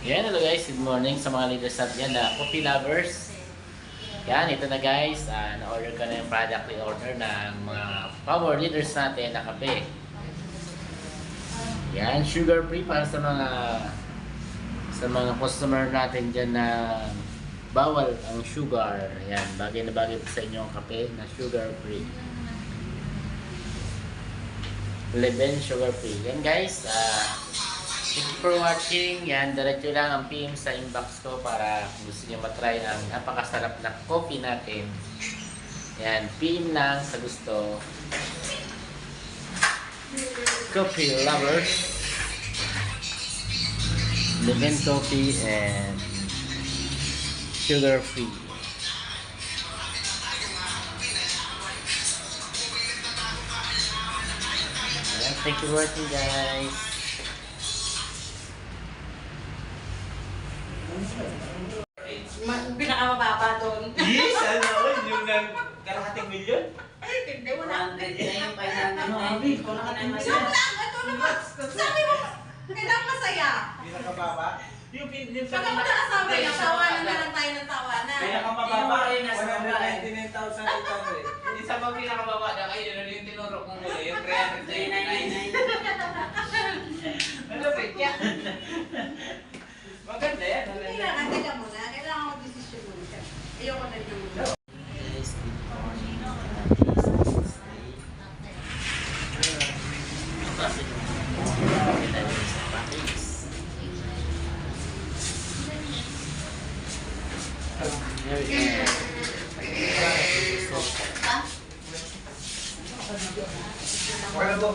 Yan, hello guys. Good morning sa mga leaders natin yan na coffee lovers. Yan, ito na guys. Ah, na-order ko na yung product order ng mga power leaders natin na kape. Yan, sugar free para sa mga sa mga customer natin dyan na bawal ang sugar. Yan, bagay na bagay sa inyo ang kape na sugar free. Leven sugar free. Yan guys, ah Thank you for watching. Yan, diretso lang ang PM sa inbox ko para gusto niyo matry ang napakasarap na coffee natin. Yan, PM lang sa gusto. Coffee lovers. Lemon coffee and sugar free. Thank you for watching guys. Ma- Pinakamababa doon. Yes, ano, yung nang kalahating milyon? Hindi mo na. Grabe, kung nakatay Joke lang! Ito naman! Sabi mo, kailangan masaya. Pinakababa? Yung, pin- yung Pagka mo nakasabi ka, tawanan na lang tayo ng tawanan. Pinakamababa, Yung nasa baba, eh. 199,800. Isa pa pinakababa na kayo, yun yung tinurok mo muli, yung 399. Malapit yan. Maganda yan. Hindi na, teka muna. Kailangan ko desisyon mo siya. Ayoko na yung... Guys, good morning. Happy Wednesday. Kasi kami tayo sa go. Wala ba?